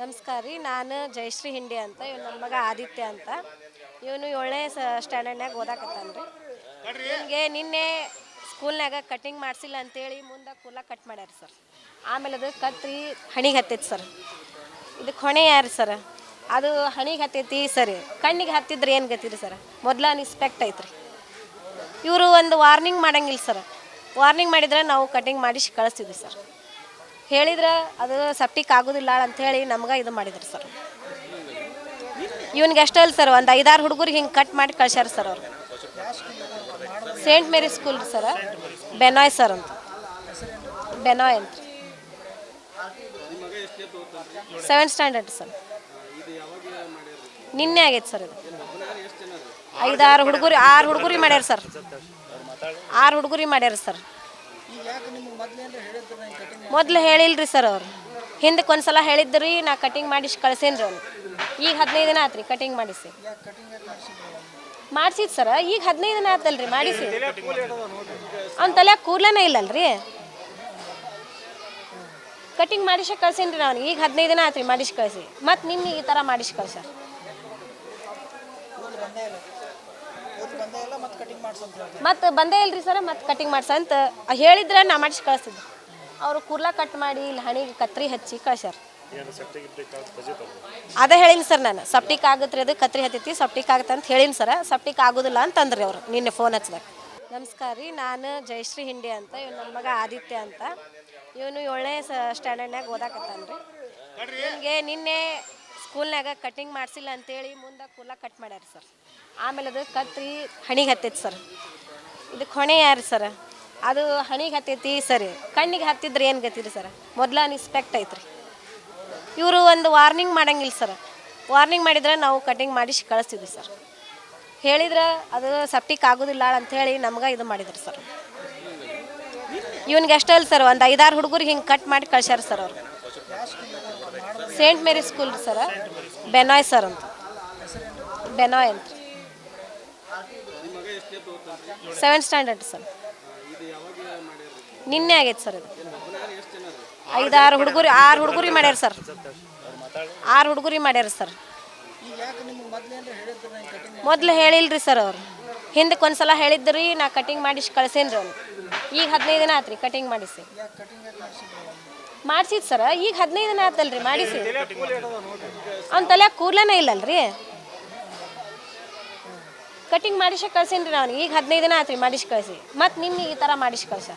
ನಮಸ್ಕಾರ ರೀ, ನಾನು ಜಯಶ್ರೀ ಹಿಂಡಿ ಅಂತ ಇವ್ ನಮ್ಮ ಮಗ ಆದಿತ್ಯ ಅಂತ. ಇವನು ಏಳನೇ ಸ್ಟ್ಯಾಂಡರ್ಡ್ನಾಗ ಓದಾಕತ್ತಾನ ರೀ. ನಿಮಗೆ ನಿನ್ನೆ ಸ್ಕೂಲ್ನಾಗ ಕಟಿಂಗ್ ಮಾಡಿಸಿಲ್ಲ ಅಂತೇಳಿ ಮುಂದೆ ಕೂಲ ಕಟ್ ಮಾಡ್ಯಾರ ಸರ್. ಆಮೇಲೆ ಅದು ಕತ್ರಿ ಹಣಿಗೆ ಹತ್ತೈತಿ ಸರ್. ಇದಕ್ಕೆ ಹೊಣೆ ಯಾರು ಸರ್? ಅದು ಹಣಿಗೆ ಹತ್ತೈತಿ ಸರಿ, ಕಣ್ಣಿಗೆ ಹತ್ತಿದ್ರೆ ಏನು ಗತಿರಿ ಸರ್? ಮೊದಲ ಇನ್ಸ್ಪೆಕ್ಟ್ ಐತ್ರಿ. ಇವರು ಒಂದು ವಾರ್ನಿಂಗ್ ಮಾಡಂಗಿಲ್ಲ ಸರ್. ವಾರ್ನಿಂಗ್ ಮಾಡಿದ್ರೆ ನಾವು ಕಟಿಂಗ್ ಮಾಡಿಸಿ ಕಳಿಸ್ತಿದ್ವಿ ಸರ್. ಹೇಳಿದ್ರೆ ಅದು ಸಪ್ಟಿಕ್ ಆಗೋದಿಲ್ಲ ಅಂಥೇಳಿ ನಮ್ಗೆ ಇದು ಮಾಡಿದ್ರು ಸರ್ ಇವನಿಗೆ ಅಷ್ಟೇ ಅಲ್ಲ ಸರ್ ಒಂದು ಐದಾರು ಹುಡುಗರಿಗೆ ಹಿಂಗೆ ಕಟ್ ಮಾಡಿ ಕಳ್ಸ್ಯಾರ ಸರ್ ಅವ್ರು. Saint Mary school sir Benoy sir ಅಂತ. ಬೆನಾಯ್ ಅಂತ. ಸೆವೆಂತ್ ಸ್ಟ್ಯಾಂಡರ್ಡ್ ಸರ್ ನಿನ್ನೆ ಆಗೈತೆ ಸರ್ ಇದು. ಐದಾರು ಹುಡುಗರು, ಆರು ಹುಡುಗರಿ ಮಾಡ್ಯಾರ ಸರ್ ಆರು ಹುಡುಗರಿ ಮಾಡ್ಯಾರ ಸರ್ ಮೊದ್ಲು ಹೇಳಿಲ್ರಿ ಸರ್ ಅವ್ರು. ಹಿಂದಕ್ಕೆ ಒಂದ್ಸಲ ಹೇಳಿದ್ರಿ ನಾ ಕಟಿಂಗ್ ಮಾಡಿಸಿ ಕಳ್ಸೇನ್ರಿ ಅವ್ನು ಈಗ ಹದಿನೈದು ದಿನ ಆತ್ರಿ ಕಟಿಂಗ್ ಮಾಡಿಸಿ. ಮಾಡಿಸಿದ್ ಸರ್ ಈಗ ಹದಿನೈದು ದಿನ ಆತಲ್ರಿ ಮಾಡಿಸಿ. ಅವ್ನ ತಲೆ ಕೂದಲನೇ ಇಲ್ಲಲ್ರಿ. ಕಟಿಂಗ್ ಮಾಡಿಸಿ ಕಳ್ಸೇನ್ರಿ ನಾನು ಈಗ ಹದಿನೈದು ದಿನ ಆತ್ರಿ ಮಾಡಿಸಿ ಕಳಿಸಿ. ಮತ್ತು ನಿಮ್ಮ ಈ ಥರ ಮಾಡಿಸಿ ಕಳ್ಸ್ಯಾರ. ಮತ್ತು ಬಂದೇ ಇಲ್ರಿ ಸರ್ ಮತ್ತು ಕಟಿಂಗ್ ಮಾಡ್ಸಂತ ಹೇಳಿದ್ರೆ ನಾ ಮಾಡಿಸಿ ಕಳಿಸ್ತಿದ್ದೆ. ಅವರು ಕೂರ್ಲಾ ಕಟ್ ಮಾಡಿ ಇಲ್ಲಿ ಹಣಿಗೆ ಕತ್ರಿ ಹಚ್ಚಿ ಕಳ್ಸ್ಯಾರ. ಅದೇ? ಹೇಳಿನಿ ಸರ್ ನಾನು ಸಪ್ಟಿಕ್ ಆಗುತ್ತೆ ಅದು ಕತ್ರಿ ಹತ್ತೈತಿ ಸಪ್ಟಿಕ್ ಆಗುತ್ತೆ ಅಂತ ಹೇಳಿನಿ ಸರ್ ಸಪ್ಟಿಕ್ ಆಗೋದಿಲ್ಲ ಅಂತಂದ್ರಿ ಅವರು ನಿನ್ನೆ ಫೋನ್ ಹಚ್ಚಿದಾಗ ನಮಸ್ಕಾರ ರೀ ನಾನು ಜಯಶ್ರೀ ಹಿಂಡಿ ಅಂತ ಇವ್ ನನ್ನ ಮಗ ಆದಿತ್ಯ ಅಂತ. ಇವನು ಏಳನೇ ಸ್ಟ್ಯಾಂಡರ್ಡ್ನಾಗ ಓದಾಕತ್ತಾನ ರೀ ನಿಮಗೆ ನಿನ್ನೆ ಸ್ಕೂಲ್ನಾಗ ಕಟಿಂಗ್ ಮಾಡಿಸಿಲ್ಲ ಅಂತೇಳಿ ಮುಂದೆ ಕೂಲ ಕಟ್ ಮಾಡ್ಯಾರ ಸರ್ ಆಮೇಲೆ ಅದು ಕತ್ರಿ ಹಣಿಗೆ ಹತ್ತೈತಿ ಸರ್ ಇದಕ್ಕೆ ಹೊಣೆ ಯಾರು ಸರ್ ಅದು ಹಣಿಗೆ ಹತ್ತೈತಿ ಸರಿ. ಕಣ್ಣಿಗೆ ಹತ್ತಿದ್ರೆ ಏನು ಗತಿರಿ ಸರ್ ಮೊದಲ ಇನ್ಸ್ಪೆಕ್ಟ್ ಐತ್ರಿ. ಇವರು ಒಂದು ವಾರ್ನಿಂಗ್ ಮಾಡಂಗಿಲ್ಲ ಸರ್ ವಾರ್ನಿಂಗ್ ಮಾಡಿದ್ರೆ ನಾವು ಕಟಿಂಗ್ ಮಾಡಿಸಿ ಕಳಿಸ್ತಿದ್ವಿ ಸರ್ ಹೇಳಿದ್ರೆ ಅದು ಸಪ್ಟಿಕ್ ಆಗೋದಿಲ್ಲ ಅಂಥೇಳಿ ನಮ್ಗೆ ಇದು ಮಾಡಿದ್ರು ಸರ್ ಇವನಿಗೆ ಅಷ್ಟೇ ಅಲ್ಲ ಸರ್ ಒಂದು ಐದಾರು ಹುಡುಗರು ಹಿಂಗೆ ಕಟ್ ಮಾಡಿ ಕಳ್ಸ್ಯಾರ ಸರ್ ಅವರು. ಸೇಂಟ್ ಮೇರಿ ಸ್ಕೂಲ್ ರೀ ಸರ್. ಬೆನಾಯ್ ಸರ್ ಅಂತ. ಬೆನಾಯ್ ಅಂತ. Seventh standard sir. ನಿನ್ನೆ ಆಗೈತೆ ಸರ್ ಇದು. ಆರು ಹುಡುಗರು, ಆರು ಹುಡುಗರಿ ಮಾಡ್ಯಾರ ಸರ್. ಆರು ಹುಡುಗರಿ ಮಾಡ್ಯಾರ ಸರ್. ಮೊದ್ಲು ಹೇಳಿಲ್ರಿ ಸರ್ ಅವ್ರು. ಹಿಂದಕ್ಕೆ ಒಂದ್ಸಲ ಹೇಳಿದ್ರಿ, ನಾ ಕಟಿಂಗ್ ಮಾಡಿಸಿ ರೀ ಅವ್ನು ಈಗ ಹದಿನೈದು ದಿನ ಆತ್ರಿ ಕಟಿಂಗ್ ಮಾಡಿಸಿ. ಮಾಡ್ಸಿದ್ ಸರ್, ಈಗ ಹದಿನೈದು ದಿನ ಆತಲ್ರಿ, ಮಾಡಿಸಿ. ಅವ್ನ ತಲೆ ಕೂದಲನೇ ಇಲ್ಲಲ್ರಿ. ಕಟಿಂಗ್ ಮಾಡಿಸಿ ಕಳ್ಸೇನ್ರಿ ನಾನು ಈಗ ಹದಿನೈದು ದಿನ ಆತ್ರಿ ಮಾಡಿಸಿ ಕಳಿಸಿ. ಮತ್ತು ನಿನ್ನೆ ಈ ಥರ ಮಾಡಿಸಿ ಕಳ್ಸ.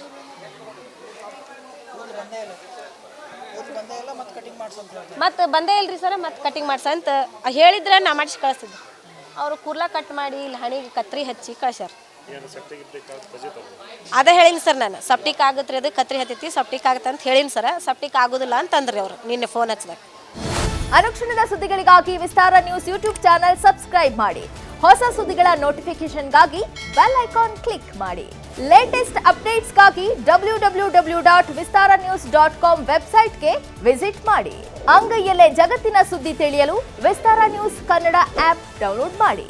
ಮತ್ತು ಬಂದೇ ಇಲ್ರಿ ಸರ್, ಮತ್ತೆ ಕಟಿಂಗ್ ಮಾಡ್ಸಂತ ಹೇಳಿದ್ರೆ ನಾ ಮಾಡಿಸಿ ಕಳಿಸ್ತಿದ್ದೆ ಅವರು ಕೂರ್ಲ ಕಟ್ ಮಾಡಿ, ಇಲ್ಲಿ ಹಣಿಗೆ ಕತ್ರಿ ಹಚ್ಚಿ ಕಳ್ಸ್ಯಾರ. ಅದೇ ಹೇಳಿನಿ ಸರ್ ನಾನು ಸಪ್ಟಿಕ್ ಆಗುತ್ತೆ ಅದು ಕತ್ರಿ ಹತ್ತೈತಿ ಸಪ್ಟಿಕ್ ಆಗುತ್ತೆ ಅಂತ ಹೇಳಿನಿ ಸರ್ ಸಪ್ಟಿಕ್ ಆಗೋದಿಲ್ಲ ಅಂತಂದ್ರಿ ಅವರು ನಿನ್ನೆ ಫೋನ್ ಹಚ್ಚಿದಾಗ ಅನುಕ್ಷಣದ ಸುದ್ದಿಗಳಿಗಾಗಿ Vistara news YouTube channel subscribe ಮಾಡಿ. ಹೊಸ ಸುದ್ದಿಗಳ ನೋಟಿಫಿಕೇಶನ್ಗಾಗಿ ಬೆಲ್ ಐಕಾನ್ ಕ್ಲಿಕ್ ಮಾಡಿ. Latest ಅಪ್ಡೇಟ್ಸ್ಗಾಗಿ W W W dot Vistara news dot com ವೆಬ್ಸೈಟ್ಗೆ ವಿಸಿಟ್ ಮಾಡಿ. ಅಂಗೈಯಲ್ಲೇ ಜಗತ್ತಿನ ಸುದ್ದಿ ತಿಳಿಯಲು Vistara news Kannada app download ಮಾಡಿ.